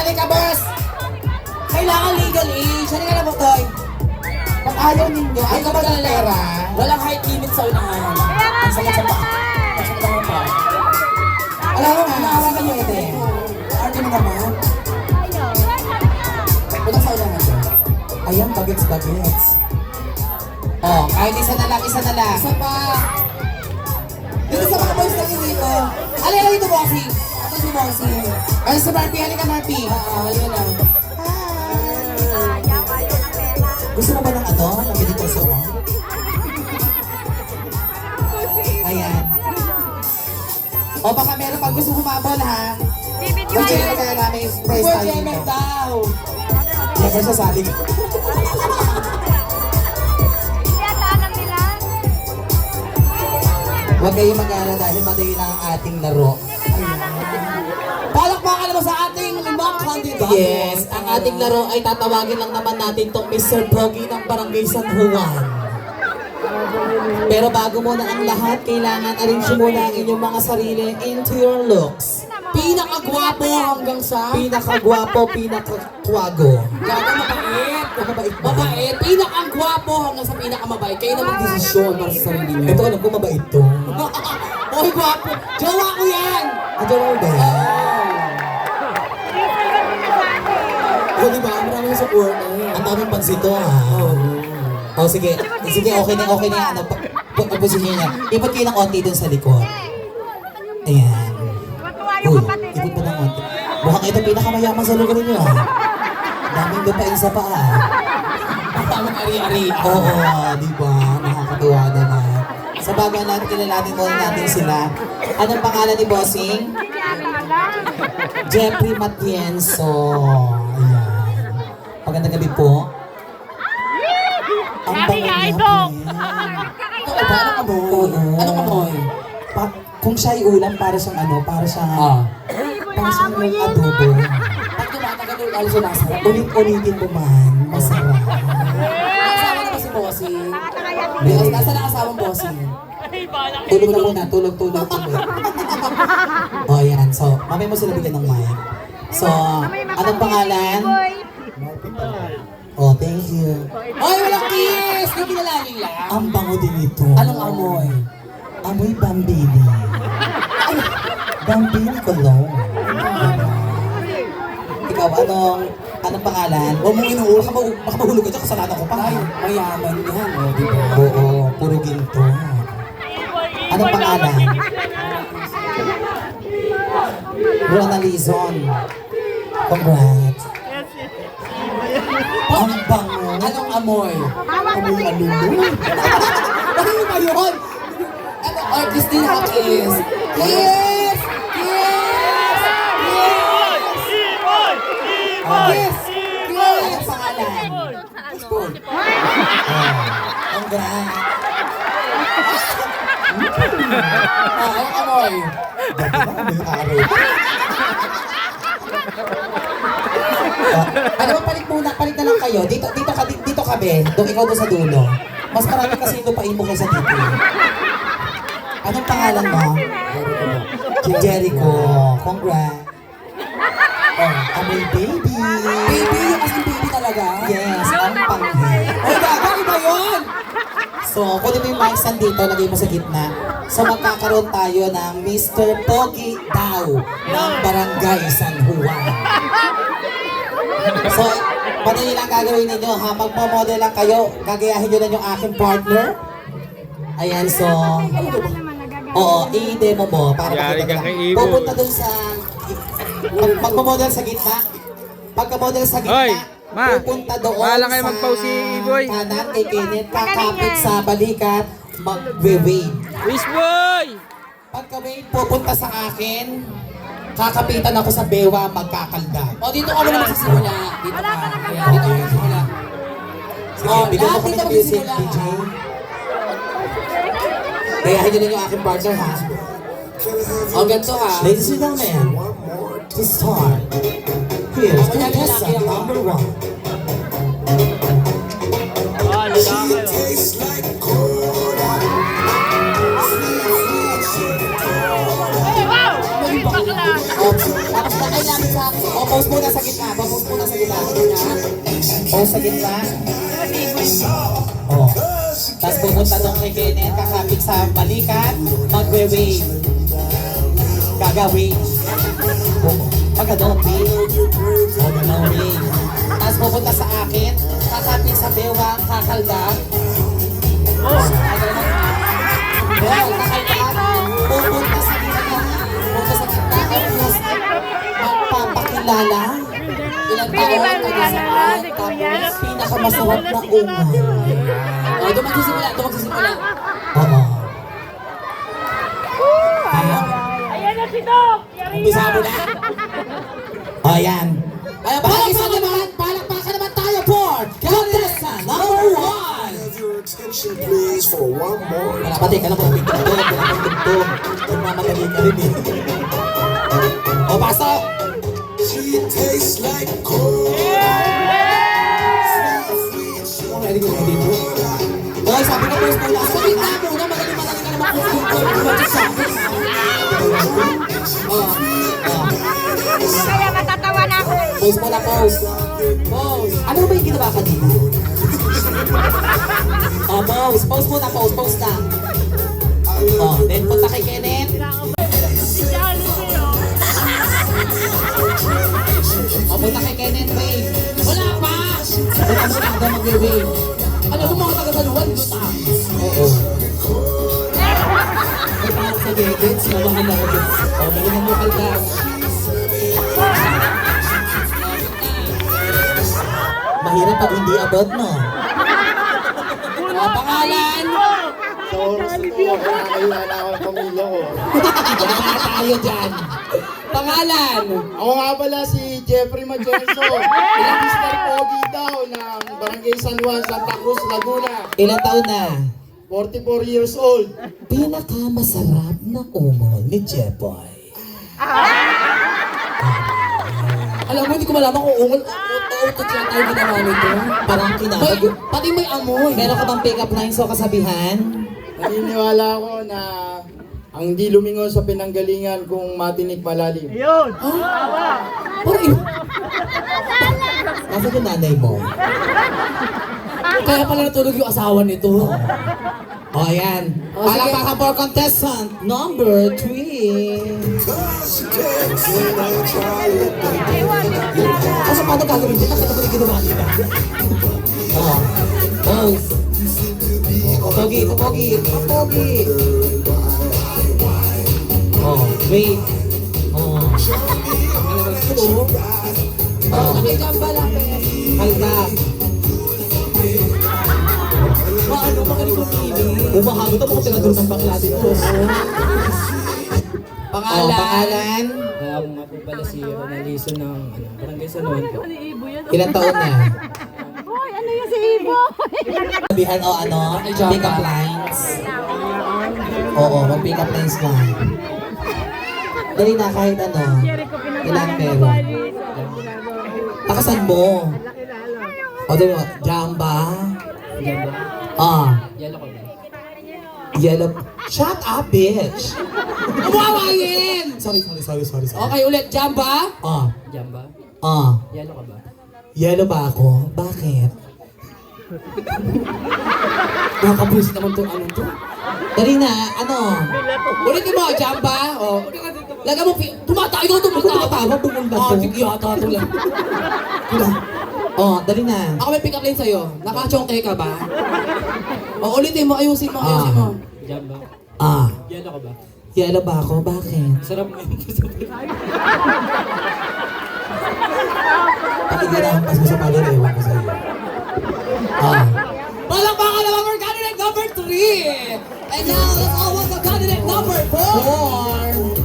halika, boss! Kailangan legal age. Halika na, Botoy. Pag ayaw ninyo, ay ka ba ng pera? Walang height limit sa unahan. Ang sakit ang paa. Alam mo, hinahawakan niyo ito eh. Arte mo naman. Punta sa unahan. Ayan, bagets-bagets. Oh, kahit isa na lang, isa na lang. Isa pa. Dito sa mga boys natin dito. Halika dito, Bossy. Ako si Bossy. Ay, sa Marpy. Halika, Marpy. Ah, halika na. Gusto mo ba ng ano? Ng meditation? Ayan. O baka meron pag gusto humabol ha. Kung sino kaya namin praise tayo dito. daw. Never sasabi ko. Huwag kayong mag-alala dahil madali lang ang ating laro. Naman sa ating limang kandidato. Yes, ang ating laro ay tatawagin lang naman natin tong Mr. Pogi ng Barangay San Juan. Pero bago muna ang lahat, kailangan arrange muna ang inyong mga sarili into your looks. Pinakagwapo hanggang sa... Pinakagwapo, pinakakwago. Gaga mabait. Mabait ba? Mabait. Pinakagwapo hanggang sa pinakamabait. Kayo na magdesisyon para sa sarili niyo. Ito, alam ko mabait to. Oy, gwapo. Jowa ko yan. Ito raw ba? O, di ba? Maraming support eh. Ang daming pansin to ha. Oh, sige. Sige, okay na, okay na yan. Ano, pag- pag- Pag-position niya. Ipot kayo ng konti dun sa likod. Ayan. Uy, ipot pa ng konti. Mukhang ito pinakamayaman sa lugar niyo ha. Daming lupain sa paa. Tamang ari-ari. Oo, di ba? Nakakatuwa naman. Sa bago natin, kilalanin muna natin sila. Anong pangalan ni Bossing? Jeffrey Matienzo. Magandang gabi po. Ang bango niya po. Ito, ba? Anong amoy? Oo. Anong amoy? Pa, kung siya ay ulam, para siyang ano, para siyang, Ah. para siyang yung adobo. Pag tumatagal yung lalo nasa. Ulit-ulitin mo man, masarap. Kasama na ba si Bossing? Yes, nasa na kasama Bossing? Tulog na muna, tulog, tulog, tulog. o oh, yan, so, mamay mo sila bigyan ng mic. So, anong pangalan? Oh, thank you. Oy, walang kiss! Hindi kilalanin lang. Ang bango din ito. Anong amoy? Amoy bambini. Ay, bambini cologne. Ikaw, anong, anong pangalan? Huwag mong inuul, baka ma- baka mahulog ka dyan, kasalanan ko pa. Ay, mayaman yan. O, di ba? Oo, puro ginto. Anong pangalan? Rona Lizon. Congrats. Ang bango. Anong amoy? Amoy alulu. Ano ba yun? Ano, artist din ako, kiss. Kiss! Kiss! Kiss! Kiss! Anong pangalan? Ah, Congrats. Ah, anong amoy? Dati ba amoy araw? Ah, ano ba palit muna, palit na lang kayo. Dito, dito ka, dito ka be. Doon ikaw doon sa dulo. Mas marami kasi lupain mo kaysa dito. Anong pangalan mo? Jericho. Congrats. Oh, amoy baby. Baby, yung kasing baby talaga. Yes, ang panghi. Ay, gaga, iba yun! So, kunin mo yung mic stand dito, lagay mo sa gitna. So, magkakaroon tayo ng Mr. Pogi daw ng Barangay San Juan. So, madali lang gagawin ninyo ha. Magpo-model lang kayo. Gagayahin nyo lang yung aking partner. Ayan, so... Oo, i-demo mo para Yari makita ka kay Ibo. Pupunta dun sa... Pag, magpo-model sa gitna. Pagka-model sa gitna, Hoy, ma, pupunta doon bahala kayo sa mag-pause si Iboy. kanan kay Kenneth, kakapit sa balikat, magwe-wave. Wish boy! Pagka-wave, pupunta sa akin, kakapitan ako sa bewa, magkakaldag. O, dito ka muna magsisimula. Dito ka. Ayan, dito ka magsisimula. Sige, Oh, bigyan mo lahat kami dito ng music, magsisimula, DJ. ha? Gayahin nyo lang yung aking partner, ha? O, ganito ha. Ladies and gentlemen, to start, here's contestant number one. O, sa gitna. O. Tapos pupunta doon kay Kenneth, kakapit sa balikat, magwe-wave. Gagawin. Pag ganun, wave. O, ganun, wave. Tapos pupunta sa akin, kakapit sa bewang, kakaldag. Well, kakaldag, pupunta sa gitna. Pupunta sa gitna. Tapos, magpapakilala. Ilang taon ka sa Tapos, pinakamasarap na unga. O, doon magsisimula, doon magsisimula. Oo. Ayan. Ayan na si Doc! Umpisa mo na. O, ayan. Ay, Palakpakan naman, palakpakan naman tayo for contestant number one. Have your attention, please, for one more. Wala pa, teka lang kung may tugtog. Pang tugtog. Nagmamadali ka rin eh. O, pasok! She tastes like gold. Oh, ready ko, ready ko. Hoy, sabi ko first muna. Sa gitna muna, madali madali ka naman kung kung sa akin. Oh, oh. Kaya matatawa na ako. Pose muna, pose. Pose. Ano ba yung ginawa ka dito? Oh, pose. Pose muna, pose. Pose na. Mag-wave. Alam mo mga taga-saluhan, luta. Oo. May parang sa Gegets, nabahan ako dun. Oh, bali ng local dance. Mahirap pag hindi abot, no? O, pangalan. Sa oras na to, nakakailan na ako ng pamilya ko. Wala tayo dyan. Pangalan. Ako nga pala si Jeffrey Majenso, ilang Mr. Pogi daw ng Barangay San Juan, Santa Cruz, Laguna. Ilang taon na? 44 years old. Pinakamasarap na umol ni Jeboy. Alam mo, hindi ko malaman kung ungol o utot lang tayo ginawa nito. Parang May, kinabag. pati may amoy. Meron ka bang pick-up lines o kasabihan? Naniniwala ako na ang di lumingon sa pinanggalingan kung matinik malalim. Parang yun. Nasa yung nanay mo? Kaya pala natulog yung asawa nito. O, oh, ayan. O, sige. Palakpakan for contestant number 3. She can't say that Charlie, Kasi paano gagawin dito? Bakit ako ginawa nila? Oh, pogi, ito pogi. Ito pogi. Oh, wait. Oh. Oh, may gamba lang. Kalda. Paano magaling pumili? Umahago to mga tinador ng bakla dito. Oh, Pangalan. pangalan. Kaya ako pala si Ronalizo ng ano, Barangay San Juan po. Ilan taon na? Hoy, ano yung si Ibo? Sabihan o ano? Pick up lines. Oo, mag-pick up lines lang. Dali na kahit ano. Ilan pero. Takasan mo. O, dali mo. Jamba. Ah. Yalo ko ba? Yellow. Shut up, bitch. Umawayin! Sorry, sorry, sorry, sorry. sorry. Okay, ulit. Jamba. Ah. Diyan ba? Ah. Yalo ka ba? Yellow ba ako? Bakit? Nakakabuisit naman to. Ano to? Dali na, ano? Ulitin mo, Jamba. Oh. Lagyan mo, pi- tumatayo, Ako tumatawa. tumatawa, bumulba Ah, ko. sige, yata ito lang. Oh, dali na. Ako may pick up line sa'yo. Nakachongke ka ba? O, ulitin mo, ayusin mo, ayusin mo. Diyan ba? Ah. Yalo ka ba? Yellow ba ako? Bakit? Sarap mo yun sa Pati di na pas mo sa pala, ewan ko sa'yo. Ah. Palakpakan naman for candidate number 3! And now, let's all welcome candidate number 4!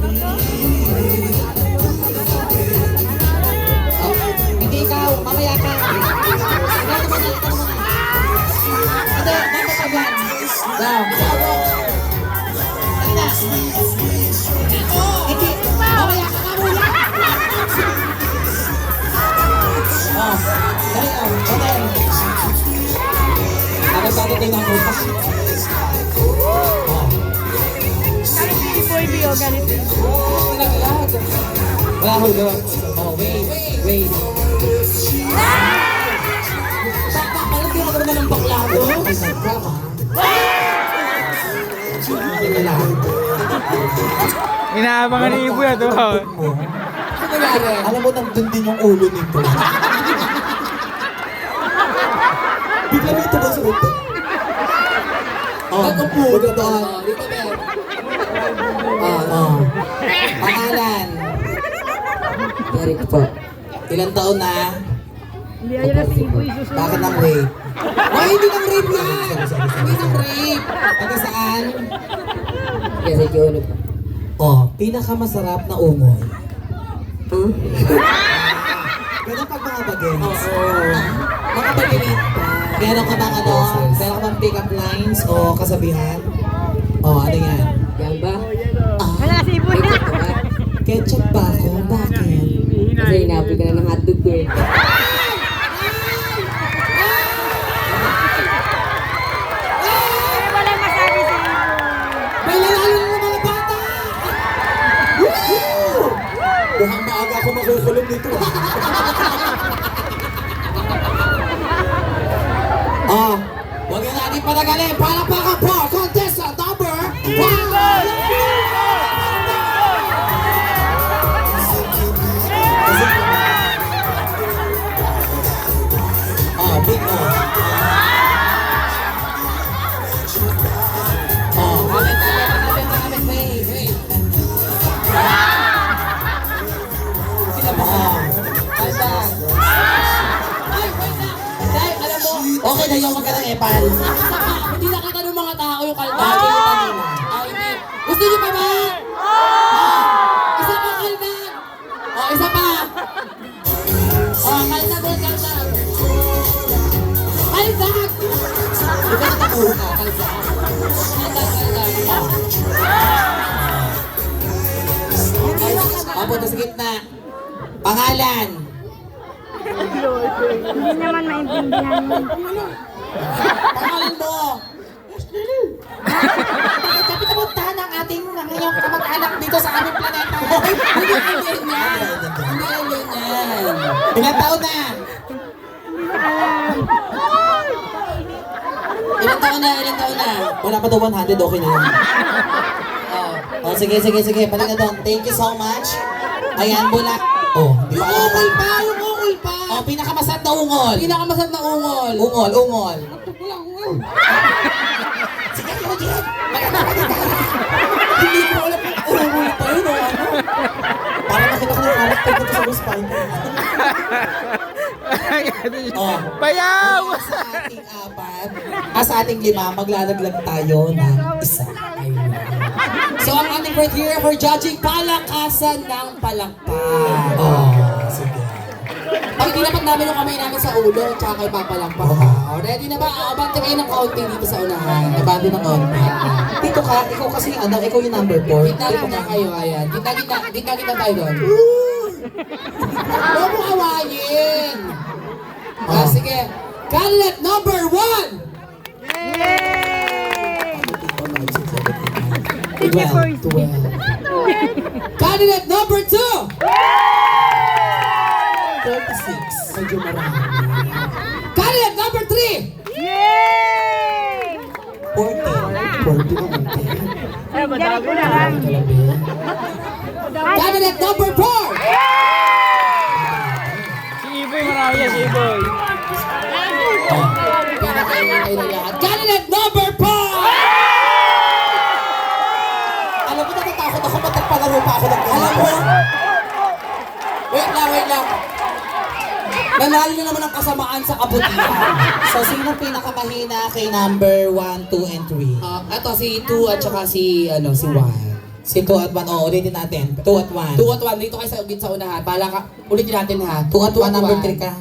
Mamaya ka. Ikaw naman, ikaw naman. Hindi, dapat ka dyan. Down. Dali na. Hindi, mamaya ka mamaya. Oh, dali oh, hotel. Tapos bago tayo ng upas. Oh, Sabi si Boy Bio. Naglag. wala ko wait. Wait. Baka pala di ako na ng bakla ko. Teka lang. Inaabangan ni Ibo yan. Nangyari? Alam mo, nandun din yung ulo nito. Bigla dito ba sa rito? Oh, Nagkupo. wag na doon. Oh, Dito, Ben. Oh. Pangalan. Derek po. Ilang taon na? Hindi ayun na si Ibo isusunod. Bakit ang rape? Ay, hindi nang rape yan! Hindi nang rape! Taga saan? Kasi Jolo po. Oh, pinakamasarap na umoy. Hmm? Ganun pag mga bagets. Mga pagkilit pa. Meron ka bang ano? Meron ka bang pick-up lines o kasabihan? Oh, ano yan? Yan ba? Wala si Ibo na. Ketchup ba ako? Bakit? Kasi inapoy ka na ng hotdog ko eh. Eh, Mukhang maaga ako makukulong nito. ah, Huwag na natin patagalin. Palakpakan po! Contestant saka, hindi nakita ng mga tao yung kalda. Ah, hindi kita nila. Ah, hindi. Gusto niyo pa ba? Isa pa kalda. Oh, isa pa. Oh, kalda doon, kalda. Kalda! Ikaw na tapuho ka. Kalda. Kalda, kalda. Oh, punta sa gitna. Pangalan. Hindi naman maintindihan. Pangalan mo. Sabi ka puntahan ang ating ngayong kamag-anak dito sa aming planeta. Hindi lang ganyan. Hindi lang ganyan. Ilang taon na? Ilang taon na, ilang taon na. Wala pa daw 100, okay na yun. Oh. Oh, sige, sige, sige. Balik na doon. Thank you so much. Ayan, bulak. Oh, di Yung ba mo? pa, yung ungol pa. Oh, pinakamasat na ungol. Pinakamasad na ungol. Ungol, ungol. Hindi ko alam kung ungol pa yun o ano. Para makita ko ng alat pag sa West Pine. Oh. Bayaw! Sa ating apat, ah, sa ating lima, maglalaglag tayo ng isa. So ang ating criteria for judging palakasan ng palakpak. Oh, sige. Pag tinapat namin yung kamay namin sa ulo, tsaka kayo papalakpak. Oo. Oh, ready na ba? Oh, bante kayo ng kaunti dito sa unahan. Nabado ng onti. Dito ka, ikaw kasi yung anak, ikaw yung number 4. Gitna gitna kayo, ayan. Gitna gitna, gitna gitna tayo doon. Huwag mo awayin. Ah, Oh. sige. Candidate number one! Yay! Sige, Twelve. first. Candidate number two! 36. Medyo marami. Candidate number three! Yay! 40. 40 na munti. Diyan ko na lang. Candidate number four! Si Iboy marami yan, si Iboy. Candidate number four! Alam mo, natatakot ako matagpalaro pa ako ng Alam mo? Wait lang, wait lang. Nanalo na naman ang kasamaan sa kabutihan. So, sino pinakamahina kay number 1, 2, and 3? Ah, eto si 2 at saka si, ano, si 1. Si 2 at 1. Oo, ulitin natin. 2 at 1. 2 at 1, dito kayo sa ugit sa unahan. Pala ka, ulitin natin ha. 2 at 1, number 3 one. ka.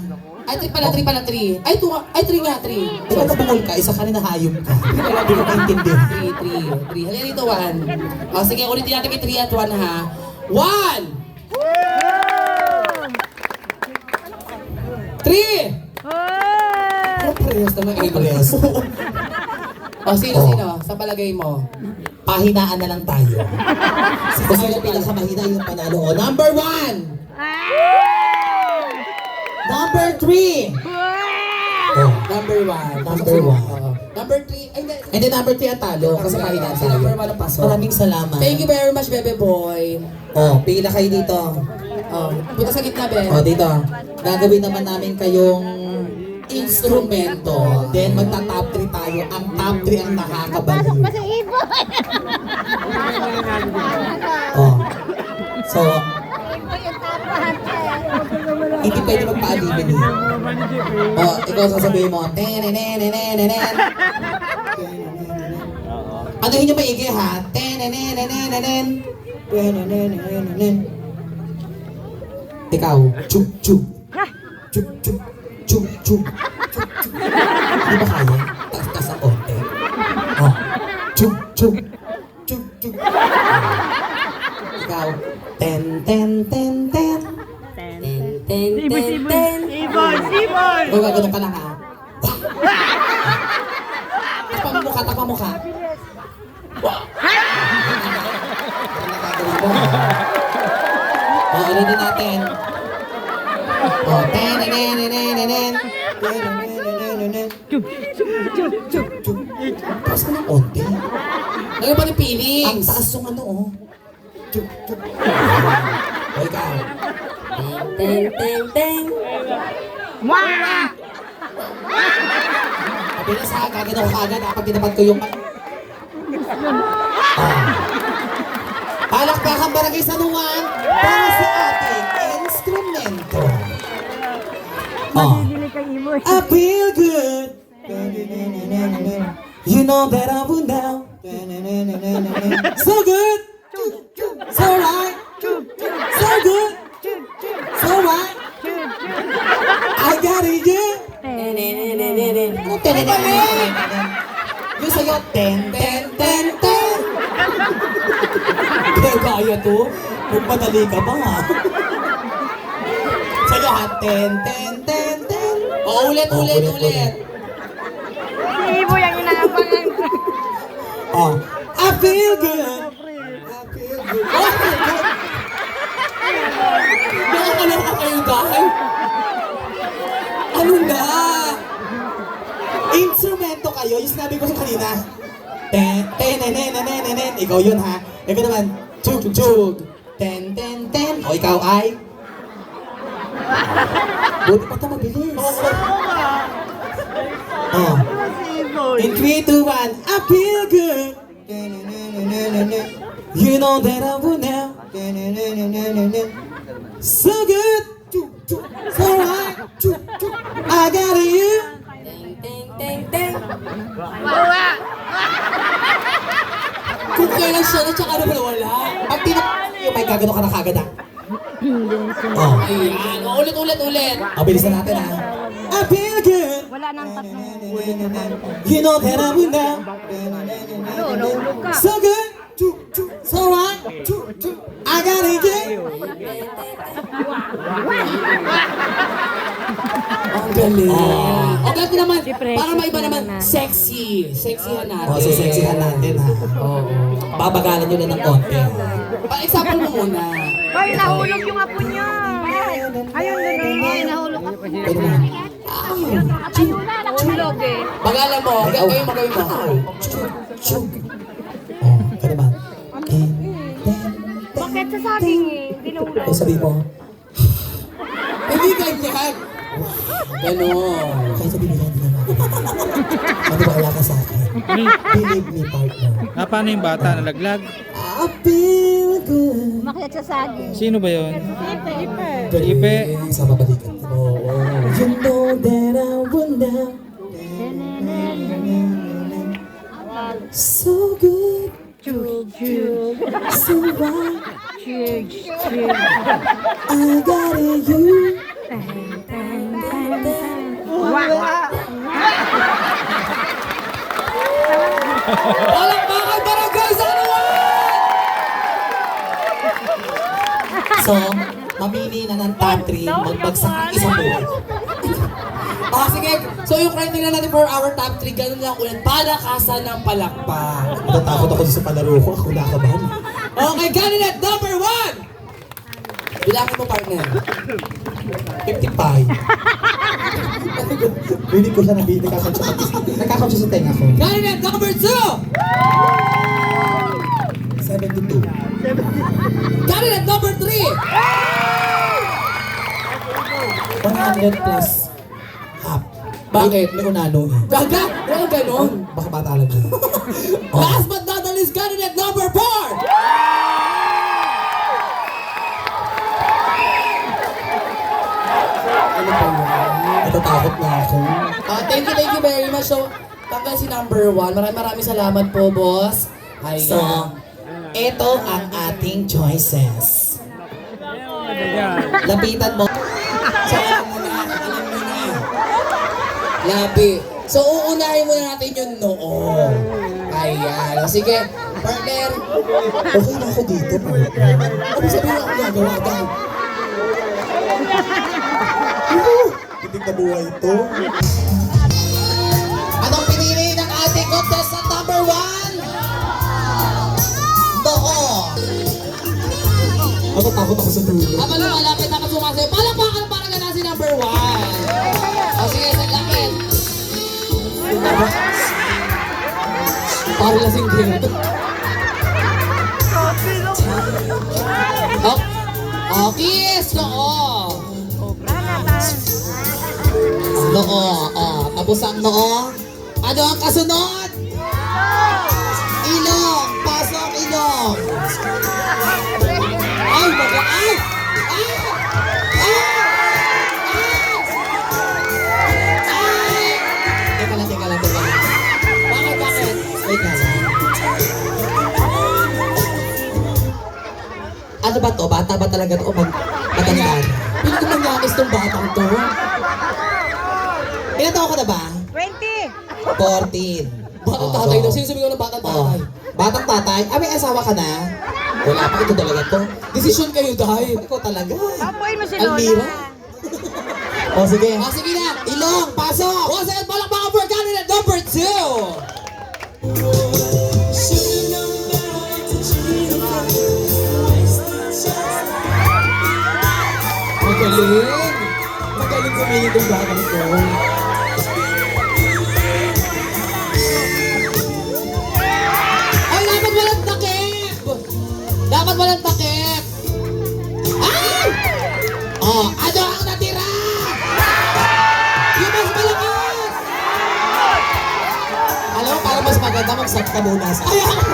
Ay, 3 pala, 3 pala, 3. Ay, 2, ay 3 nga, 3. Di ba nabungol ka? Isa ka na hayop ka. Hindi ko maintindihan. 3, 3, 3. Halika dito, 1. O, sige, ulitin natin kay 3 at 1 ha. 1! 3! Oh! Parehas naman eh. Parehas. O, sino, Oh. sino? Sa palagay mo? Pahinaan na lang tayo. Kung sino pinakamahina yung panalo. O, number 1! Ah! Number three. Oh. Number one. Number one. Oo. Number three. Ay, hindi. And then number three ang talo kasi mahina Si number one ang pasok. Maraming salamat. Thank you very much, Bebe Boy. Oh, pila kayo dito. Oh, punta sa gitna, Be. Oh, dito. Gagawin naman namin kayong instrumento. Then magta-top 3 tayo. Ang top 3 ang nakakabaliw. Kasi ibon. Oh. So, Ibon yung tapahan. Hindi pwede magpaalibin eh. Oh, ikaw sasabihin mo, tenenenenenenen. Ano yun yung maigi ha? Tenenenenenenen. Tenenenenenen. Ikaw, chuk chuk. Chuk chuk. Chuk chuk. Chuk chuk. Di ba kaya? Taas-taas ang konti. Oh. Chuk chuk. Chuk chuk. Ikaw, ten ten ten ten. Ten, ten, ten, ten. Ibon, ibon. Ikaw gagano ka lang ha. Tapang mukha, tapang mukha. O, ulitin natin. O, ten, nen, nen, nen, nen. Taas mo ng onti. Ano ba Felix? Ang taas yung ano, oh. Chuk, chuk. O, ikaw. Ten, ten, ten. Mabilis ha, kagad ako kagad ha, pag tinapat ko yung... Ah. Palakpakan barangay Sanuan para sa ating instrumento. Oh. I feel good. You know that I would now. So good. So right. Tenenenenen? Yung sa'yo, ten, ten, ten, ten. Kaya kaya to? Magmadali ka ba ha? Sa'yo ha, ten, ten, ten, ten. Oh, ulit, Oh, ulit, ulit, ulit. Si ibon yung inaabangan. Oh, I feel good. I feel good. Oh, I feel good. Nakakaloka kayo dahil. Ano na? Instrumento kayo, yung sinabi ko sa kanina. Ten, ten, ten, ten, ten, ten, ten. Ikaw yun ha. Ikaw naman, chug, chug. Ten, ten, ten. O ikaw ay? Buti pa ito mabilis. Oh. In 3, 2, 1, I feel good. You know that I will now. So good. So right. I got you. Ten, ten, ten. Kung kailan siya na tsaka naman wala. Pag tinap... Yung may gagano ka na kagad ah. Oh. Ayan. Oh, ulit, ulit, ulit. Oh, bilisan natin ah. I feel good. Wala nang tatlong. You know that I will now. Ano, nahulog ka. So good. So right. I got it. Yeah. Ang galing. Oh. O, naman. Para maiba naman, naman. sexy. Sexyhan natin. Oh, siseksihan natin ha. Oo. Babagalan nyo na ng konti. Pa, example mo muna. Ay, nahulog yung apo niya. Ayun, ganun. Ay, nahulog ako. Pwede na. Ayun na, nahulog eh. Magalan mo. Ganito yung magawin mo. Chug, chug. Oh, ka naman. Ten, ten, Bakit sa saging eh? Hindi nahulog. O sabi mo, Hindi ganyan. Ganon. kahit sabi nila, hindi naman. Maniwala ka sa akin. Believe me, partner. Ah, paano yung bata nalaglag? I feel good. Umakyat sa saging. Sino ba yun? Ipe, ipe. Ipe. Sa babalikan. Oo. You know that I will now. So good. Chug, chug. So right. Chug, chug. I got it, you. Palakpakan barangay sa So, mamili na ng top 3, magbagsak ang isang buhay. Ah, sige. So yung criteria natin for our top 3, ganun lang ulit. Palakasan ng palakpak. Natatakot ako sa palaro ko. Ako nakabahan. Okay, candidate number one! Bilangin mo, partner. 55. Hindi ko siya nabili. Nakakapsa sa tenga ko. Candidate number two! 72. Candidate number three! 100 plus half. Bakit? May unano eh. Gaga! Walang ganon. Baka bata lang yun. Last but not the least, candidate number four! Ano ba yan? Natatakot na ako. Ah, thank you, thank you very much. So, tanggal si number one. Maraming maraming salamat po, boss. Ay, So, ito ang ating choices. Lapitan mo. so, alam mo na, alam mo na. Labi. So, uunahin muna natin yung noo. Ayan. Sige, partner. Okay na ako dito, partner. Ano sabihin ako gagawa daw? Hindi na buhay ito. Anong pinili ng ating contestant number one? Noo. Ako takot ako sa dulo. Habang lumalapit ako sumasayo, palakpakan para gana si number one. O, sige, sa lakit. Para lasing din. Oh, oh, kiss! Oo. Noo. Oh, tapos ang noo. Ano ang kasunod? Ilong. Pasok ilong. Ay, baga, ay! Ay! Ay! Ay! Teka lang, teka. Ano ba to? Bata ba talaga to? O mag matanda? Pili ko mangyakis tong batang to. Taon ka na ba? 20. 14. Batang Oh, tatay daw. Sino sabi ko ng batang Oh, tatay? batang tatay? Ah, may asawa ka na? Wala pa, ito talaga to. Desisyon kayo dahil. Ikaw talaga. Tapuin mo si Almira? Lola. O sige. Ah, sige na. Ilong, pasok! Once again, palakpakan for candidate number two. Magaling. Magaling kumili tong batang to. Mag-sub ka muna. sa- Ay, ako!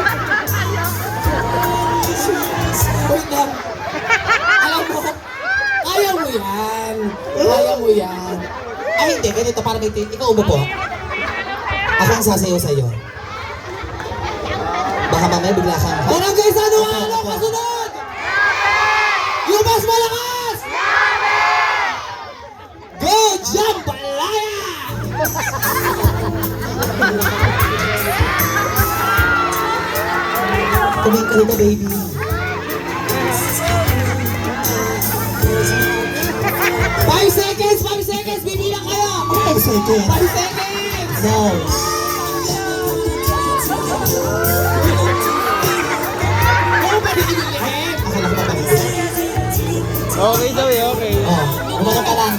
Wait lang. Alam mo, kaya mo yan. Kaya mo yan. Ay, hindi. Ganito, para may tin. Ikaw umupo. Ako ang sasayaw sa'yo. Baka mamaya bigla kang... Barangay sa ano ano Ka rito, baby. Five seconds, five seconds, bibilang kayo! Five seconds. Five seconds! No. Ano ba di kinilihin? Akala ko papalit. Okay daw eh, okay. Oh, umano ka lang.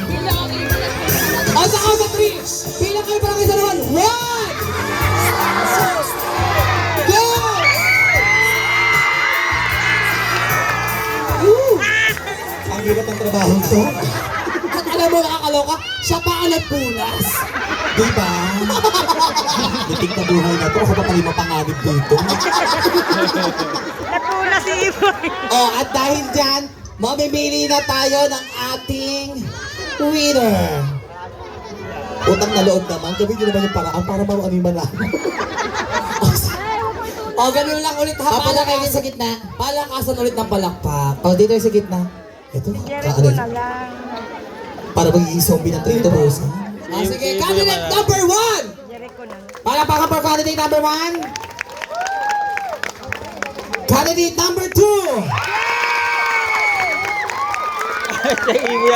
On the count of three, bilang kayo barangay sa naman. One! Trabaho to. At alam mo nakakaloka, siya pa ang nagpunas. Di ba? Litik na buhay na to. Ako pa pala yung mapanganib dito. Natula si Iboy. Oh, at dahil dyan, mamimili na tayo ng ating winner. Utang na loob naman. Kami din naman yung paraan para ano yung manalo. O, ganun lang ulit ha. Papala kayo Palakasan, sa gitna. palakasan ulit ng palakpak. Oh, dito yung sa gitna. Ito, Jericho kaano na lang. Para magiging zombie ng Trito Rosa. Ah, sige, candidate number one! Jericho na lang. Palakpakan for candidate number one. Candidate number two.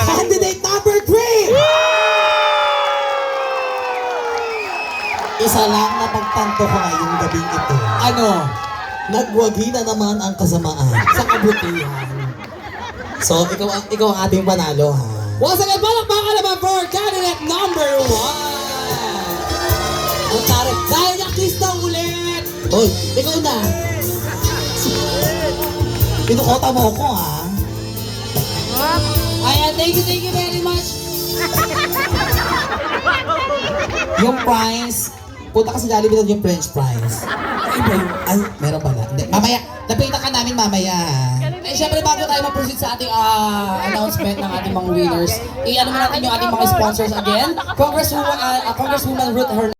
Candidate number three. Isa lang na pagtanto ko ngayong gabing ito. Ano? Nagwagi na naman ang kasamaan. Sa kabutihan. So, ikaw, ang- ikaw ang ating panalo, ha? Once again, palakpakan naman for candidate number one! Ang tari, dahil niya Krista ulit! Hoy, ikaw na! Pinukota mo ko, ha? Ayan, thank you, thank you very much! yung prize, punta ka sa Jollibee doon yung french fries. Ay, ba? Ay, meron pala. Hindi, mamaya, napitan ka namin mamaya. Eh, syempre bago tayo mag-proceed sa ating ah, announcement ng ating mga winners, i-ano natin yung ating mga sponsors again. Congresswoman, ah, Congresswoman Ruth Hernandez.